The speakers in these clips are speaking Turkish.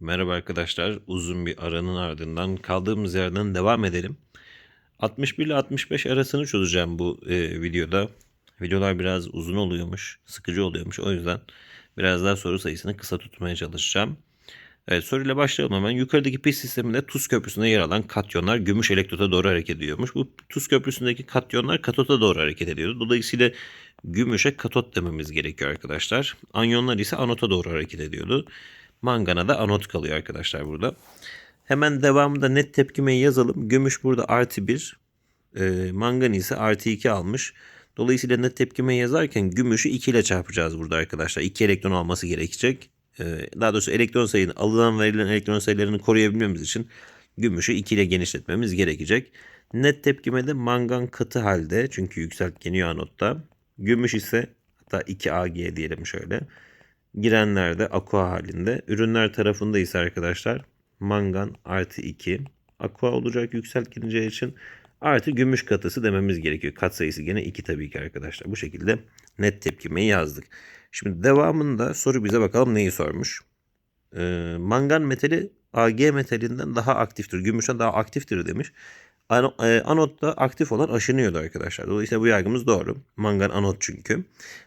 Merhaba arkadaşlar. Uzun bir aranın ardından kaldığımız yerden devam edelim. 61 ile 65 arasını çözeceğim bu e, videoda. Videolar biraz uzun oluyormuş, sıkıcı oluyormuş. O yüzden biraz daha soru sayısını kısa tutmaya çalışacağım. Evet soruyla başlayalım hemen. Yukarıdaki pil sisteminde tuz köprüsünde yer alan katyonlar gümüş elektrota doğru hareket ediyormuş. Bu tuz köprüsündeki katyonlar katota doğru hareket ediyordu. Dolayısıyla gümüşe katot dememiz gerekiyor arkadaşlar. Anyonlar ise anota doğru hareket ediyordu. Mangana da anot kalıyor arkadaşlar burada. Hemen devamında net tepkimeyi yazalım. Gümüş burada artı 1. E, mangan ise artı 2 almış. Dolayısıyla net tepkimeyi yazarken gümüşü 2 ile çarpacağız burada arkadaşlar. 2 elektron alması gerekecek. E, daha doğrusu elektron sayını alınan verilen elektron sayılarını koruyabilmemiz için gümüşü 2 ile genişletmemiz gerekecek. Net tepkimede mangan katı halde çünkü yükseltgeni anotta. Gümüş ise hatta 2Ag diyelim şöyle girenler de aqua halinde. Ürünler tarafında ise arkadaşlar mangan artı 2 aqua olacak yükseltgeneceği için artı gümüş katısı dememiz gerekiyor. Kat sayısı gene 2 tabii ki arkadaşlar. Bu şekilde net tepkimeyi yazdık. Şimdi devamında soru bize bakalım neyi sormuş. Ee, mangan metali Ag metalinden daha aktiftir. Gümüşten daha aktiftir demiş. E, anotta aktif olan aşınıyordu arkadaşlar. Dolayısıyla bu yargımız doğru. Mangan anot çünkü.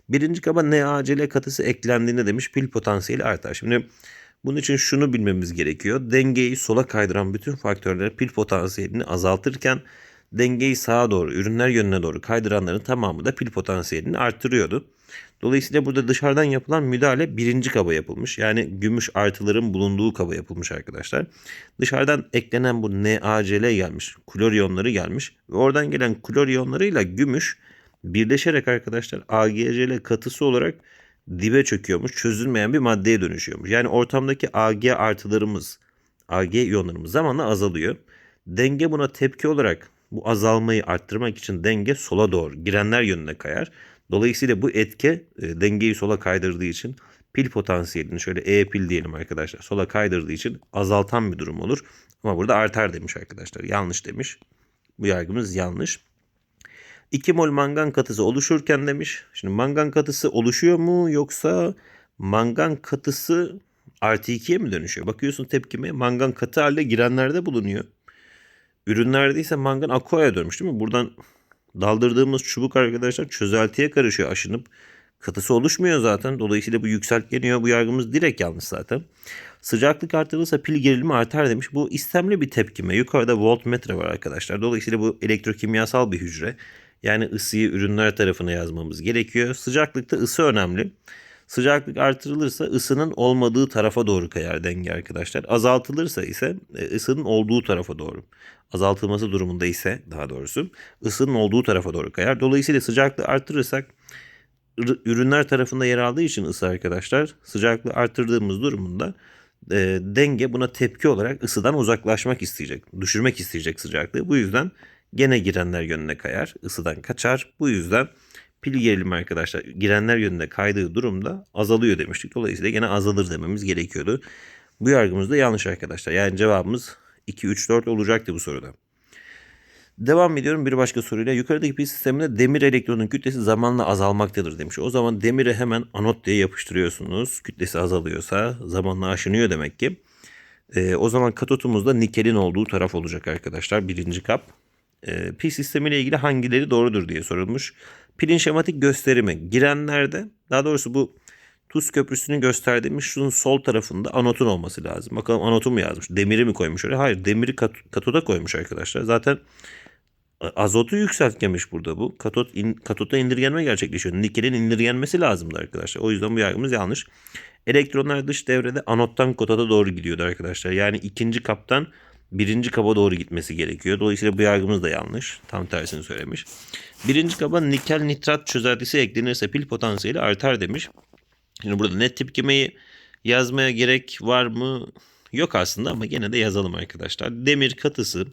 Birinci kaba NaCl katısı eklendiğinde demiş pil potansiyeli artar. Şimdi bunun için şunu bilmemiz gerekiyor. Dengeyi sola kaydıran bütün faktörler pil potansiyelini azaltırken dengeyi sağa doğru, ürünler yönüne doğru kaydıranların tamamı da pil potansiyelini arttırıyordu. Dolayısıyla burada dışarıdan yapılan müdahale birinci kaba yapılmış. Yani gümüş artıların bulunduğu kaba yapılmış arkadaşlar. Dışarıdan eklenen bu NaCl gelmiş. Klor iyonları gelmiş. Ve oradan gelen klor iyonlarıyla gümüş birleşerek arkadaşlar AgCl katısı olarak dibe çöküyormuş. Çözülmeyen bir maddeye dönüşüyormuş. Yani ortamdaki Ag artılarımız, Ag iyonlarımız zamanla azalıyor. Denge buna tepki olarak bu azalmayı arttırmak için denge sola doğru girenler yönüne kayar. Dolayısıyla bu etke e, dengeyi sola kaydırdığı için pil potansiyelini şöyle E pil diyelim arkadaşlar sola kaydırdığı için azaltan bir durum olur. Ama burada artar demiş arkadaşlar. Yanlış demiş. Bu yargımız yanlış. 2 mol mangan katısı oluşurken demiş. Şimdi mangan katısı oluşuyor mu yoksa mangan katısı artı 2'ye mi dönüşüyor? Bakıyorsun tepkime mangan katı halde girenlerde bulunuyor. Ürünlerde ise mangan aqua'ya dönmüş değil mi? Buradan daldırdığımız çubuk arkadaşlar çözeltiye karışıyor aşınıp. Katısı oluşmuyor zaten. Dolayısıyla bu yükseltgeniyor. Bu yargımız direkt yanlış zaten. Sıcaklık artırılırsa pil gerilimi artar demiş. Bu istemli bir tepkime. Yukarıda voltmetre var arkadaşlar. Dolayısıyla bu elektrokimyasal bir hücre. Yani ısıyı ürünler tarafına yazmamız gerekiyor. Sıcaklıkta ısı önemli. Sıcaklık artırılırsa ısının olmadığı tarafa doğru kayar denge arkadaşlar. Azaltılırsa ise e, ısının olduğu tarafa doğru. Azaltılması durumunda ise daha doğrusu ısının olduğu tarafa doğru kayar. Dolayısıyla sıcaklığı artırırsak ürünler tarafında yer aldığı için ısı arkadaşlar sıcaklığı arttırdığımız durumunda e, denge buna tepki olarak ısıdan uzaklaşmak isteyecek. Düşürmek isteyecek sıcaklığı. Bu yüzden gene girenler yönüne kayar. ısıdan kaçar. Bu yüzden pil gerilimi arkadaşlar girenler yönüne kaydığı durumda azalıyor demiştik. Dolayısıyla gene azalır dememiz gerekiyordu. Bu yargımız da yanlış arkadaşlar. Yani cevabımız 2, 3, 4 olacaktı bu soruda. Devam ediyorum bir başka soruyla. Yukarıdaki pil sisteminde demir elektronun kütlesi zamanla azalmaktadır demiş. O zaman demiri hemen anot diye yapıştırıyorsunuz. Kütlesi azalıyorsa zamanla aşınıyor demek ki. E, o zaman katotumuzda nikelin olduğu taraf olacak arkadaşlar. Birinci kap. E, pil sistemiyle ilgili hangileri doğrudur diye sorulmuş. Pilin şematik gösterimi girenlerde daha doğrusu bu tuz köprüsünü gösterdiğimiz şunun sol tarafında anotun olması lazım. Bakalım anotu mu yazmış? Demiri mi koymuş oraya? Hayır demiri kat, katoda koymuş arkadaşlar. Zaten azotu yükseltgemiş burada bu. Katot in, katota indirgenme gerçekleşiyor. Nikelin indirgenmesi lazımdı arkadaşlar. O yüzden bu yargımız yanlış. Elektronlar dış devrede anottan kotata doğru gidiyordu arkadaşlar. Yani ikinci kaptan birinci kaba doğru gitmesi gerekiyor. Dolayısıyla bu yargımız da yanlış. Tam tersini söylemiş. Birinci kaba nikel nitrat çözeltisi eklenirse pil potansiyeli artar demiş. Şimdi burada net tepkimeyi yazmaya gerek var mı? Yok aslında ama gene de yazalım arkadaşlar. Demir katısı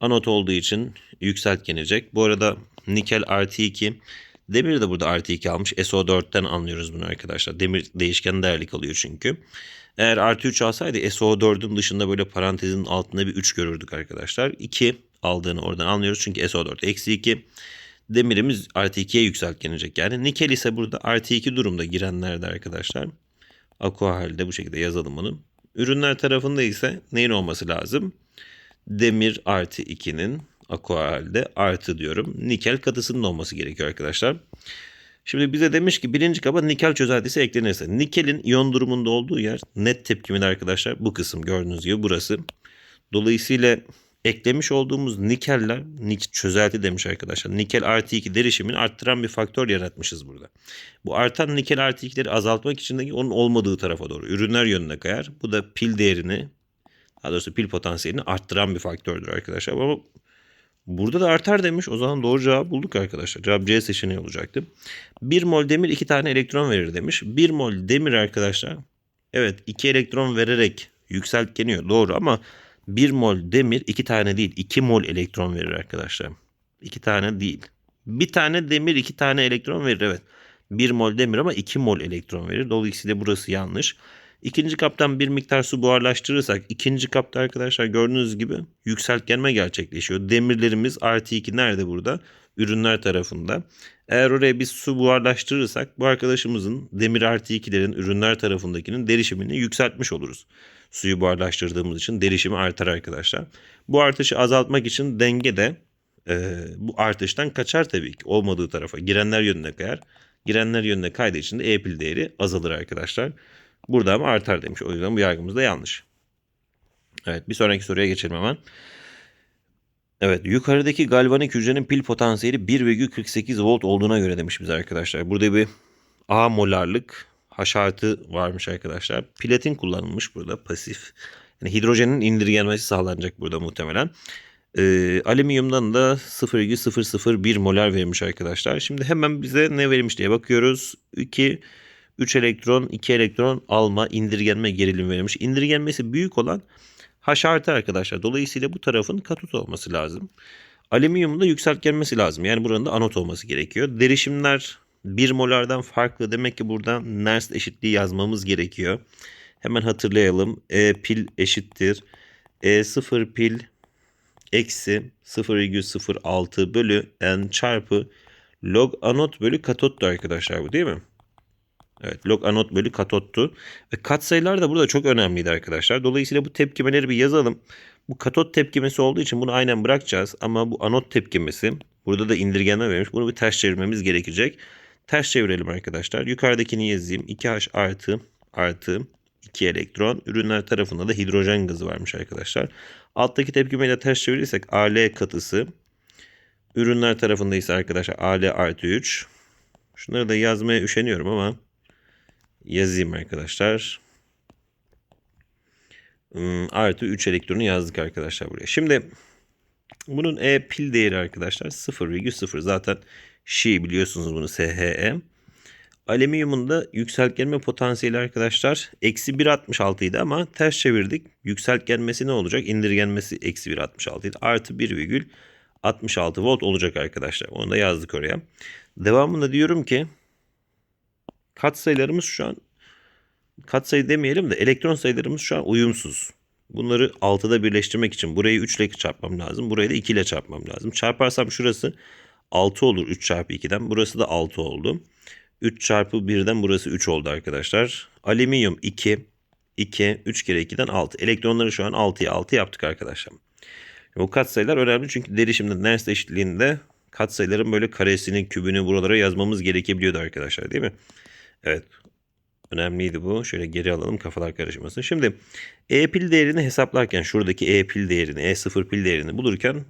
anot olduğu için yükseltgenecek. Bu arada nikel artı 2 demir de burada artı 2 almış. SO4'ten anlıyoruz bunu arkadaşlar. Demir değişken değerli kalıyor çünkü. Eğer artı 3 alsaydı SO4'ün dışında böyle parantezin altında bir 3 görürdük arkadaşlar. 2 aldığını oradan anlıyoruz çünkü SO4 eksi 2. Demirimiz artı 2'ye yükseltgenecek. Yani nikel ise burada artı 2 durumda girenlerde arkadaşlar. Aqua halde bu şekilde yazalım bunu. Ürünler tarafında ise neyin olması lazım? Demir artı 2'nin aqua halde artı diyorum. Nikel katısının olması gerekiyor arkadaşlar. Şimdi bize demiş ki birinci kaba nikel çözeltisi eklenirse. Nikelin iyon durumunda olduğu yer net tepkimeli arkadaşlar. Bu kısım gördüğünüz gibi burası. Dolayısıyla eklemiş olduğumuz nikeller nik çözelti demiş arkadaşlar. Nikel artı 2 derişimini arttıran bir faktör yaratmışız burada. Bu artan nikel artı 2'leri azaltmak için de onun olmadığı tarafa doğru ürünler yönüne kayar. Bu da pil değerini daha doğrusu pil potansiyelini arttıran bir faktördür arkadaşlar. Ama burada da artar demiş. O zaman doğru cevabı bulduk arkadaşlar. Cevap C seçeneği olacaktı. 1 mol demir 2 tane elektron verir demiş. 1 mol demir arkadaşlar evet 2 elektron vererek yükseltkeniyor. Doğru ama 1 mol demir 2 tane değil 2 mol elektron verir arkadaşlar. 2 tane değil. Bir tane demir 2 tane elektron verir evet. 1 mol demir ama 2 mol elektron verir. Dolayısıyla burası yanlış. İkinci kaptan bir miktar su buharlaştırırsak ikinci kapta arkadaşlar gördüğünüz gibi yükseltgenme gerçekleşiyor. Demirlerimiz artı 2 nerede burada? Ürünler tarafında. Eğer oraya biz su buharlaştırırsak bu arkadaşımızın demir artı 2'lerin ürünler tarafındakinin derişimini yükseltmiş oluruz. Suyu buharlaştırdığımız için derişimi artar arkadaşlar. Bu artışı azaltmak için denge de e, bu artıştan kaçar tabii ki. Olmadığı tarafa girenler yönüne kayar. Girenler yönüne kaydığı için de E pil değeri azalır arkadaşlar. Burada ama artar demiş. O yüzden bu yargımız da yanlış. Evet bir sonraki soruya geçelim hemen. Evet yukarıdaki galvanik hücrenin pil potansiyeli 1,48 volt olduğuna göre demiş bize arkadaşlar. Burada bir A molarlık H artı varmış arkadaşlar. Platin kullanılmış burada pasif. Yani hidrojenin indirgenmesi sağlanacak burada muhtemelen. Ee, alüminyumdan da 0,001 molar vermiş arkadaşlar. Şimdi hemen bize ne verilmiş diye bakıyoruz. 2 3 elektron 2 elektron alma indirgenme gerilim verilmiş. İndirgenmesi büyük olan H artı arkadaşlar. Dolayısıyla bu tarafın katot olması lazım. Alüminyumun da yükseltgenmesi lazım. Yani buranın da anot olması gerekiyor. Derişimler 1 molardan farklı. Demek ki buradan Nernst eşitliği yazmamız gerekiyor. Hemen hatırlayalım. E pil eşittir. E 0 pil eksi 0,06 bölü n çarpı log anot bölü katottu arkadaşlar bu değil mi? Evet log anot bölü katottu. Ve katsayılar da burada çok önemliydi arkadaşlar. Dolayısıyla bu tepkimeleri bir yazalım. Bu katot tepkimesi olduğu için bunu aynen bırakacağız. Ama bu anot tepkimesi burada da indirgenme vermiş. Bunu bir ters çevirmemiz gerekecek. Ters çevirelim arkadaşlar. Yukarıdakini yazayım. 2H artı artı 2 elektron. Ürünler tarafında da hidrojen gazı varmış arkadaşlar. Alttaki tepkimeyi de ters çevirirsek Al katısı. Ürünler tarafında ise arkadaşlar Al artı 3. Şunları da yazmaya üşeniyorum ama yazayım arkadaşlar. Hmm, artı 3 elektronu yazdık arkadaşlar buraya. Şimdi bunun E pil değeri arkadaşlar 0,0 zaten Şi biliyorsunuz bunu SHE. Alüminyumun da yükseltgenme potansiyeli arkadaşlar eksi 1.66 idi ama ters çevirdik. Yükseltgenmesi ne olacak? İndirgenmesi eksi 1.66 idi. Artı 1,66 volt olacak arkadaşlar. Onu da yazdık oraya. Devamında diyorum ki katsayılarımız şu an katsayı demeyelim de elektron sayılarımız şu an uyumsuz. Bunları 6'da birleştirmek için burayı 3 ile çarpmam lazım. Burayı da 2 ile çarpmam lazım. Çarparsam şurası 6 olur 3 çarpı 2'den. Burası da 6 oldu. 3 çarpı 1'den burası 3 oldu arkadaşlar. Alüminyum 2. 2. 3 kere 2'den 6. Elektronları şu an 6'ya 6 yaptık arkadaşlar. Bu katsayılar önemli çünkü derişimde Nernst eşitliğinde katsayıların böyle karesini, kübünü buralara yazmamız gerekebiliyordu arkadaşlar değil mi? Evet. Önemliydi bu. Şöyle geri alalım kafalar karışmasın. Şimdi E pil değerini hesaplarken şuradaki E pil değerini, E0 pil değerini bulurken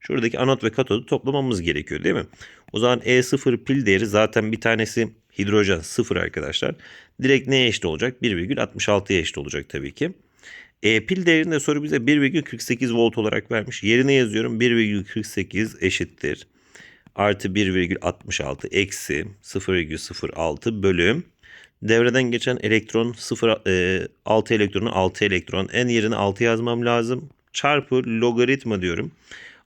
şuradaki anot ve katodu toplamamız gerekiyor değil mi? O zaman E0 pil değeri zaten bir tanesi hidrojen 0 arkadaşlar. Direkt neye eşit olacak? 1,66'ya eşit olacak tabii ki. E pil değerini de soru bize 1,48 volt olarak vermiş. Yerine yazıyorum 1,48 eşittir. Artı 1,66 eksi 0,06 bölüm. Devreden geçen elektron 0, e, 6 elektronu 6 elektron. En yerine 6 yazmam lazım. Çarpı logaritma diyorum.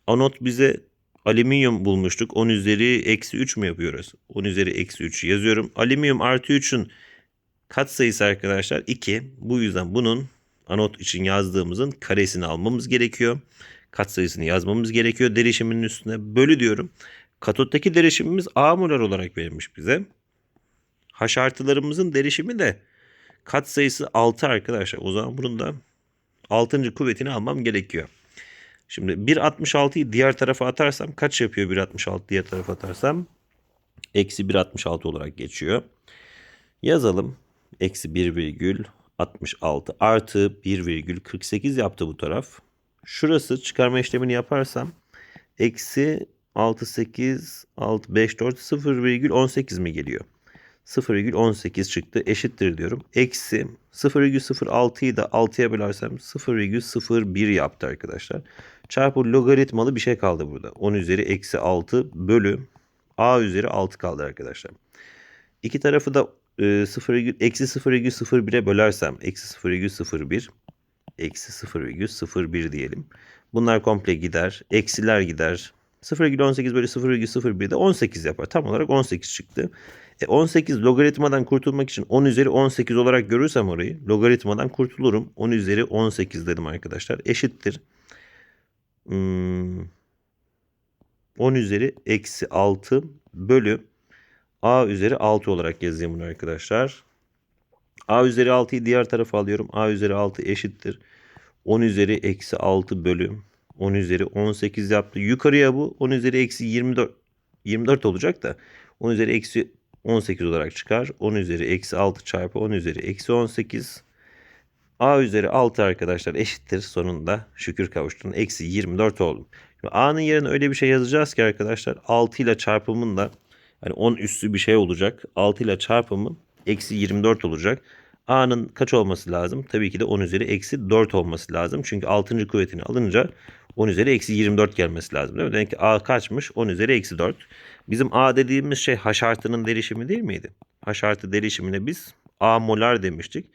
Anot bize alüminyum bulmuştuk. 10 üzeri eksi 3 mü yapıyoruz? 10 üzeri eksi 3 yazıyorum. Alüminyum artı 3'ün katsayısı arkadaşlar 2. Bu yüzden bunun anot için yazdığımızın karesini almamız gerekiyor. Katsayısını yazmamız gerekiyor. Derişiminin üstüne bölü diyorum. Katottaki derişimimiz A molar olarak verilmiş bize. H artılarımızın derişimi de Katsayısı 6 arkadaşlar. O zaman bunun da 6. kuvvetini almam gerekiyor. Şimdi 1.66'yı diğer tarafa atarsam kaç yapıyor 1.66 diğer tarafa atarsam? Eksi 1.66 olarak geçiyor. Yazalım. Eksi 1,66 artı 1,48 yaptı bu taraf. Şurası çıkarma işlemini yaparsam eksi 6, 8, 6, 5, 4, 0,18 mi geliyor? 0,18 çıktı eşittir diyorum. Eksi 0,06'yı da 6'ya bölersem 0,01 yaptı arkadaşlar. Çarpı logaritmalı bir şey kaldı burada. 10 üzeri eksi 6 bölü a üzeri 6 kaldı arkadaşlar. İki tarafı da e, 0, eksi 0,01'e bölersem eksi 0,01 eksi 0,01 diyelim. Bunlar komple gider. Eksiler gider. 0,18 bölü 0,01 de 18 yapar. Tam olarak 18 çıktı. E 18 logaritmadan kurtulmak için 10 üzeri 18 olarak görürsem orayı logaritmadan kurtulurum. 10 üzeri 18 dedim arkadaşlar. Eşittir. Hmm, 10 üzeri eksi 6 bölü a üzeri 6 olarak yazayım bunu arkadaşlar. a üzeri 6'yı diğer tarafa alıyorum. a üzeri 6 eşittir. 10 üzeri eksi 6 bölü 10 üzeri 18 yaptı. Yukarıya bu 10 üzeri eksi 24 24 olacak da 10 üzeri eksi 18 olarak çıkar. 10 üzeri eksi 6 çarpı 10 üzeri eksi 18. A üzeri 6 arkadaşlar eşittir sonunda şükür kavuştun. Eksi 24 oldu. A'nın yerine öyle bir şey yazacağız ki arkadaşlar 6 ile çarpımın da yani 10 üstü bir şey olacak. 6 ile çarpımı eksi 24 olacak. A'nın kaç olması lazım? Tabii ki de 10 üzeri eksi 4 olması lazım. Çünkü 6. kuvvetini alınca 10 üzeri eksi 24 gelmesi lazım. Değil mi? Demek ki A kaçmış? 10 üzeri eksi 4. Bizim A dediğimiz şey H artının derişimi değil miydi? H artı derişimine biz A molar demiştik.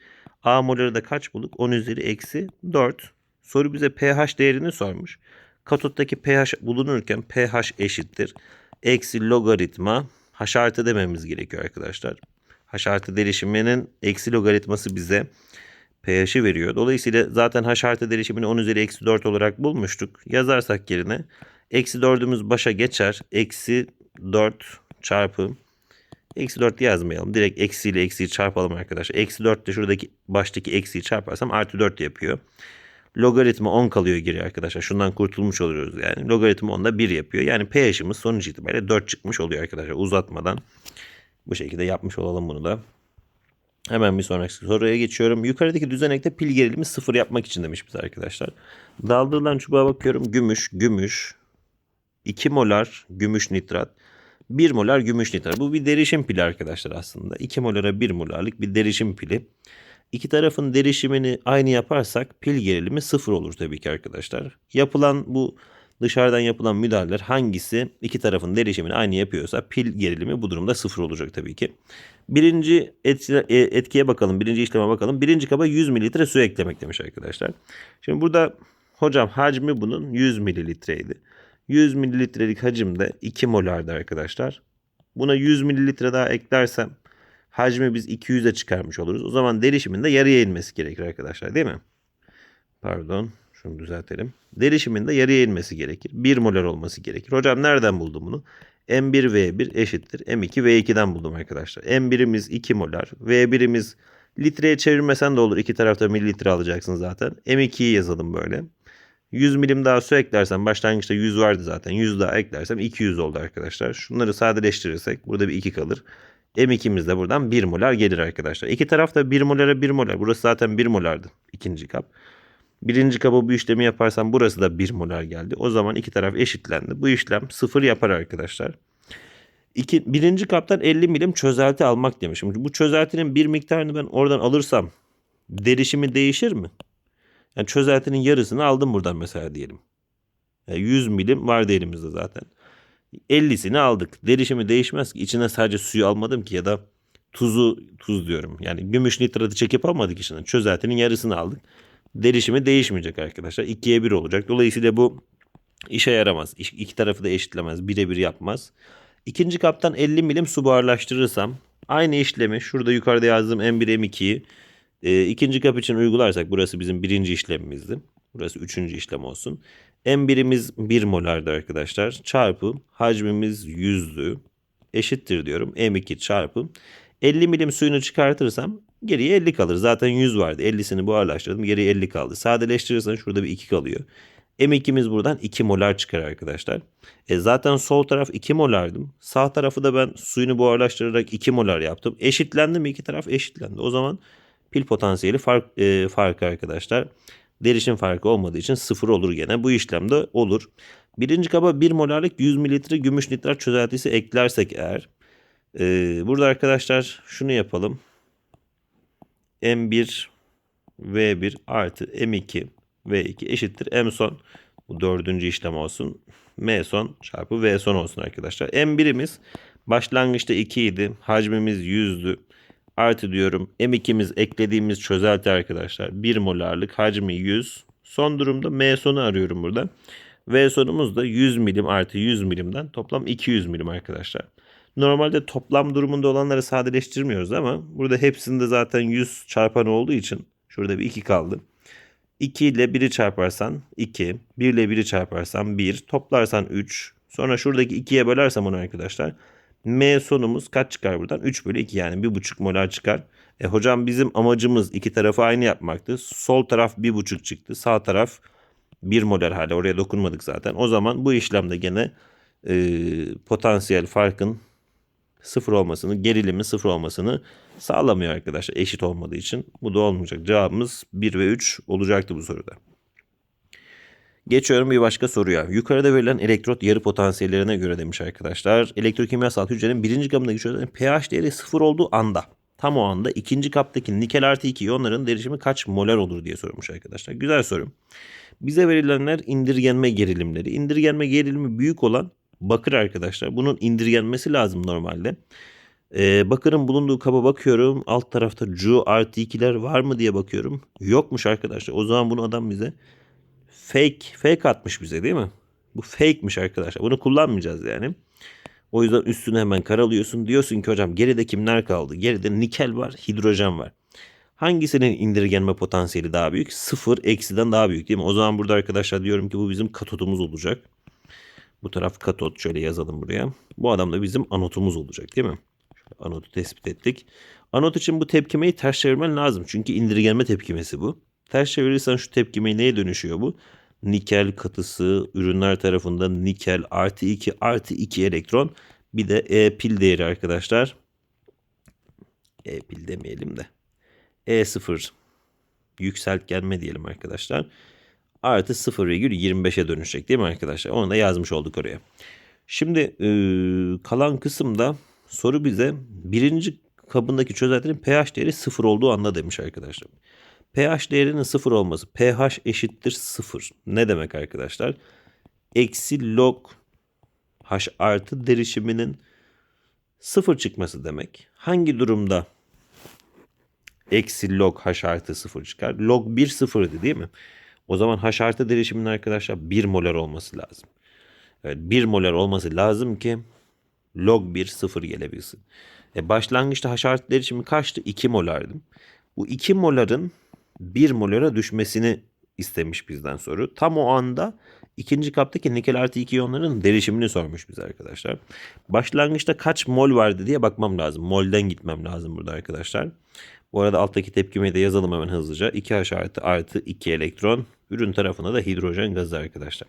A moları da kaç bulduk? 10 üzeri eksi 4. Soru bize pH değerini sormuş. Katottaki pH bulunurken pH eşittir. Eksi logaritma H artı dememiz gerekiyor arkadaşlar. H artı derişiminin eksi logaritması bize pH'i veriyor. Dolayısıyla zaten H artı derişimini 10 üzeri eksi 4 olarak bulmuştuk. Yazarsak yerine eksi 4'ümüz başa geçer. Eksi 4 çarpı eksi 4 yazmayalım. Direkt eksi ile eksiyi çarpalım arkadaşlar. Eksi 4 de şuradaki baştaki eksiyi çarparsam artı 4 yapıyor. Logaritma 10 kalıyor geriye arkadaşlar. Şundan kurtulmuş oluyoruz yani. Logaritma 10 da 1 yapıyor. Yani pH'imiz sonuç itibariyle 4 çıkmış oluyor arkadaşlar uzatmadan. Bu şekilde yapmış olalım bunu da. Hemen bir sonraki soruya geçiyorum. Yukarıdaki düzenekte pil gerilimi sıfır yapmak için demiş bize arkadaşlar. Daldırılan çubuğa bakıyorum. Gümüş, gümüş, 2 molar gümüş nitrat, 1 molar gümüş nitrat. Bu bir derişim pili arkadaşlar aslında. 2 molara 1 molarlık bir derişim pili. İki tarafın derişimini aynı yaparsak pil gerilimi sıfır olur tabii ki arkadaşlar. Yapılan bu dışarıdan yapılan müdahaleler hangisi iki tarafın derişimini aynı yapıyorsa pil gerilimi bu durumda sıfır olacak tabii ki. Birinci e, etkiye bakalım. Birinci işleme bakalım. Birinci kaba 100 mililitre su eklemek demiş arkadaşlar. Şimdi burada hocam hacmi bunun 100 mililitreydi. 100 mililitrelik hacimde 2 molardı arkadaşlar. Buna 100 mililitre daha eklersem hacmi biz 200'e çıkarmış oluruz. O zaman derişimin de yarıya inmesi gerekir arkadaşlar değil mi? Pardon. Şunu düzeltelim. Derişimin de yarıya inmesi gerekir. 1 molar olması gerekir. Hocam nereden buldum bunu? M1V1 eşittir. M2V2'den buldum arkadaşlar. M1'imiz 2 molar. V1'imiz litreye çevirmesen de olur. İki tarafta mililitre alacaksın zaten. M2'yi yazalım böyle. 100 milim daha su eklersem başlangıçta 100 vardı zaten. 100 daha eklersem 200 oldu arkadaşlar. Şunları sadeleştirirsek burada bir 2 kalır. M2'miz de buradan 1 molar gelir arkadaşlar. İki tarafta 1 molara 1 molar. Burası zaten 1 molardı ikinci kap. Birinci kaba bu işlemi yaparsam burası da 1 molar geldi. O zaman iki taraf eşitlendi. Bu işlem 0 yapar arkadaşlar. İki, birinci kaptan 50 milim çözelti almak demişim. Bu çözeltinin bir miktarını ben oradan alırsam derişimi değişir mi? Yani çözeltinin yarısını aldım buradan mesela diyelim. Yani 100 milim vardı elimizde zaten. 50'sini aldık. Derişimi değişmez ki. İçine sadece suyu almadım ki ya da tuzu tuz diyorum. Yani gümüş nitratı çekip almadık içinden. Çözeltinin yarısını aldık. Derişimi değişmeyecek arkadaşlar. 2'ye 1 olacak. Dolayısıyla bu işe yaramaz. İki tarafı da eşitlemez. Birebir yapmaz. İkinci kaptan 50 milim su buharlaştırırsam aynı işlemi şurada yukarıda yazdığım M1 M2'yi e, ikinci kap için uygularsak burası bizim birinci işlemimizdi. Burası üçüncü işlem olsun. M1'imiz 1 molardı arkadaşlar. Çarpı hacmimiz 100'dü. Eşittir diyorum. M2 çarpı 50 milim suyunu çıkartırsam Geriye 50 kalır. Zaten 100 vardı. 50'sini buharlaştırdım. Geriye 50 kaldı. Sadeleştirirsen şurada bir 2 kalıyor. M2'miz buradan 2 molar çıkar arkadaşlar. E zaten sol taraf 2 molardım. Sağ tarafı da ben suyunu buharlaştırarak 2 molar yaptım. Eşitlendi mi? İki taraf eşitlendi. O zaman pil potansiyeli fark, e, farkı arkadaşlar. Derişim farkı olmadığı için sıfır olur gene. Bu işlemde olur. Birinci kaba 1 molarlık 100 mililitre gümüş nitrat çözeltisi eklersek eğer. E, burada arkadaşlar şunu yapalım. M1 V1 artı M2 V2 eşittir M son. Bu dördüncü işlem olsun. M son çarpı V son olsun arkadaşlar. M1'imiz başlangıçta 2 idi. Hacmimiz 100'dü. Artı diyorum M2'miz eklediğimiz çözelti arkadaşlar. 1 molarlık hacmi 100. Son durumda M sonu arıyorum burada. V sonumuz da 100 milim artı 100 milimden toplam 200 milim arkadaşlar. Normalde toplam durumunda olanları sadeleştirmiyoruz ama burada hepsinde zaten 100 çarpan olduğu için şurada bir 2 kaldı. 2 ile 1'i çarparsan 2, 1 ile 1'i çarparsan 1, toplarsan 3. Sonra şuradaki 2'ye bölersem onu arkadaşlar. M sonumuz kaç çıkar buradan? 3 bölü 2 yani 1,5 molar çıkar. E hocam bizim amacımız iki tarafı aynı yapmaktı. Sol taraf 1,5 çıktı. Sağ taraf 1 molar hala oraya dokunmadık zaten. O zaman bu işlemde gene e, potansiyel farkın sıfır olmasını, gerilimin sıfır olmasını sağlamıyor arkadaşlar eşit olmadığı için. Bu da olmayacak. Cevabımız 1 ve 3 olacaktı bu soruda. Geçiyorum bir başka soruya. Yukarıda verilen elektrot yarı potansiyellerine göre demiş arkadaşlar. Elektrokimyasal hücrenin birinci kabındaki hücrelerin pH değeri sıfır olduğu anda tam o anda ikinci kaptaki nikel artı 2 iyonların derişimi kaç molar olur diye sormuş arkadaşlar. Güzel soru. Bize verilenler indirgenme gerilimleri. İndirgenme gerilimi büyük olan bakır arkadaşlar. Bunun indirgenmesi lazım normalde. Ee, bakırın bulunduğu kaba bakıyorum. Alt tarafta Cu artı 2'ler var mı diye bakıyorum. Yokmuş arkadaşlar. O zaman bunu adam bize fake fake atmış bize değil mi? Bu fake'miş arkadaşlar. Bunu kullanmayacağız yani. O yüzden üstüne hemen karalıyorsun. Diyorsun ki hocam geride kimler kaldı? Geride nikel var, hidrojen var. Hangisinin indirgenme potansiyeli daha büyük? Sıfır eksiden daha büyük değil mi? O zaman burada arkadaşlar diyorum ki bu bizim katodumuz olacak. Bu taraf katot. Şöyle yazalım buraya. Bu adam da bizim anotumuz olacak değil mi? Anotu tespit ettik. Anot için bu tepkimeyi ters çevirmen lazım. Çünkü indirgenme tepkimesi bu. Ters çevirirsen şu tepkime neye dönüşüyor bu? Nikel katısı ürünler tarafından nikel artı 2 artı 2 elektron. Bir de E pil değeri arkadaşlar. E pil demeyelim de. E0 yükseltgenme diyelim arkadaşlar artı 0,25'e dönüşecek değil mi arkadaşlar? Onu da yazmış olduk oraya. Şimdi e, kalan kısımda soru bize birinci kabındaki çözeltinin pH değeri 0 olduğu anda demiş arkadaşlar. pH değerinin 0 olması pH eşittir 0. Ne demek arkadaşlar? Eksi log H artı derişiminin 0 çıkması demek. Hangi durumda eksi log H artı 0 çıkar? Log 1 sıfırdı değil mi? O zaman H artı derişiminin arkadaşlar 1 molar olması lazım. Evet 1 molar olması lazım ki log 1 sıfır gelebilsin. E başlangıçta H artı derişimi kaçtı? 2 molardım. Bu 2 moların 1 molara düşmesini istemiş bizden soru. Tam o anda ikinci kaptaki nikel artı 2 iyonların derişimini sormuş bize arkadaşlar. Başlangıçta kaç mol vardı diye bakmam lazım. Molden gitmem lazım burada arkadaşlar. Bu arada alttaki tepkimeyi de yazalım hemen hızlıca. 2H artı artı 2 elektron. Ürün tarafında da hidrojen gazı arkadaşlar.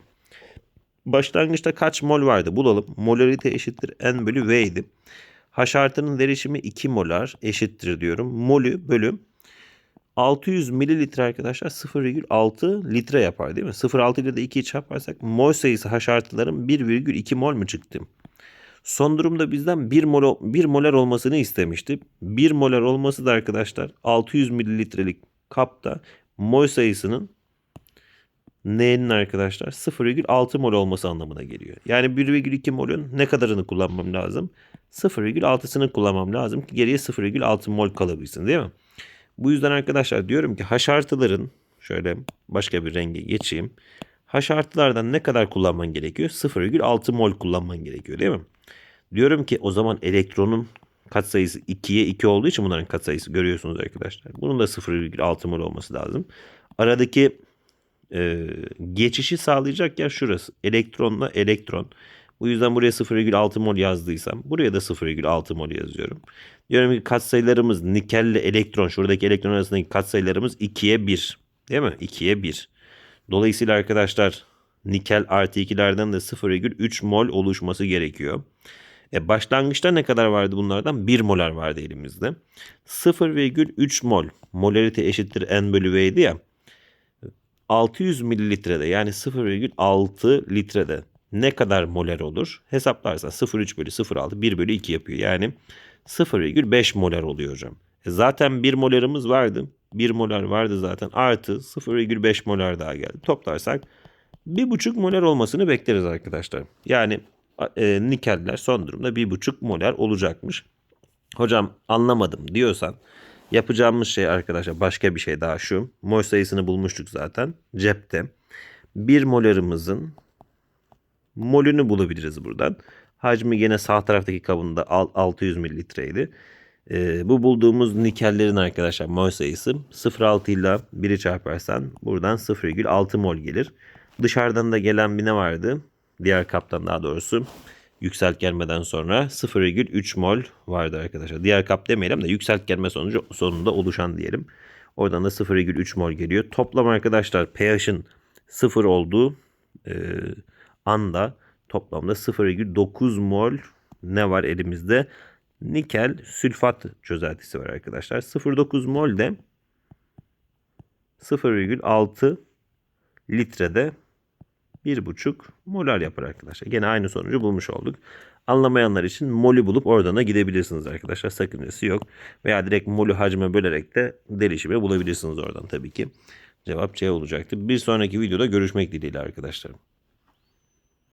Başlangıçta kaç mol vardı bulalım. Molarite eşittir N bölü V idi. H artının derişimi 2 molar eşittir diyorum. Molü bölü 600 mililitre arkadaşlar 0,6 litre yapar değil mi? 0,6 ile de 2'yi çarparsak mol sayısı H artıların 1,2 mol mu çıktı? Son durumda bizden 1 mol 1 molar olmasını istemişti. 1 molar olması da arkadaşlar 600 mililitrelik kapta mol sayısının N'nin arkadaşlar 0,6 mol olması anlamına geliyor. Yani 1,2 molün ne kadarını kullanmam lazım? 0,6'sını kullanmam lazım ki geriye 0,6 mol kalabilsin değil mi? Bu yüzden arkadaşlar diyorum ki H artıların şöyle başka bir renge geçeyim. H artılardan ne kadar kullanman gerekiyor? 0,6 mol kullanman gerekiyor değil mi? Diyorum ki o zaman elektronun katsayısı 2'ye 2 olduğu için bunların katsayısı görüyorsunuz arkadaşlar. Bunun da 0,6 mol olması lazım. Aradaki e, geçişi sağlayacak yer şurası. Elektronla elektron. Bu yüzden buraya 0,6 mol yazdıysam buraya da 0,6 mol yazıyorum. Diyorum ki katsayılarımız nikelle elektron şuradaki elektron arasındaki katsayılarımız 2'ye 1. Değil mi? 2'ye 1. Dolayısıyla arkadaşlar nikel artı 2'lerden de 0,3 mol oluşması gerekiyor. E başlangıçta ne kadar vardı bunlardan? 1 molar vardı elimizde. 0,3 mol. Molarite eşittir N bölü V'ydi ya. 600 mililitrede yani 0,6 litrede ne kadar molar olur? Hesaplarsan 0,3 bölü 0,6 1 bölü 2 yapıyor. Yani 0,5 molar oluyor hocam. E zaten 1 molarımız vardı. 1 molar vardı zaten. Artı 0,5 molar daha geldi. Toplarsak 1,5 molar olmasını bekleriz arkadaşlar. Yani e, nikeller son durumda 1,5 molar olacakmış. Hocam anlamadım diyorsan yapacağımız şey arkadaşlar başka bir şey daha şu. Mol sayısını bulmuştuk zaten cepte. 1 molarımızın molünü bulabiliriz buradan. Hacmi gene sağ taraftaki kabında al- 600 mililitreydi. Ee, bu bulduğumuz nikellerin arkadaşlar mol sayısı 0,6 ile 1'i çarparsan buradan 0,6 mol gelir. Dışarıdan da gelen bir ne vardı? Diğer kaptan daha doğrusu yükselt gelmeden sonra 0,3 mol vardı arkadaşlar. Diğer kap demeyelim de yükselt gelme sonucu sonunda oluşan diyelim. Oradan da 0,3 mol geliyor. Toplam arkadaşlar pH'in 0 olduğu e, anda toplamda 0,9 mol ne var elimizde? Nikel sülfat çözeltisi var arkadaşlar. 0,9 mol de 0,6 litrede 1,5 molar yapar arkadaşlar. Gene aynı sonucu bulmuş olduk. Anlamayanlar için molü bulup oradan da gidebilirsiniz arkadaşlar. Sakıncası yok. Veya direkt molü hacme bölerek de delişimi bulabilirsiniz oradan tabii ki. Cevap C olacaktır. Bir sonraki videoda görüşmek dileğiyle arkadaşlarım.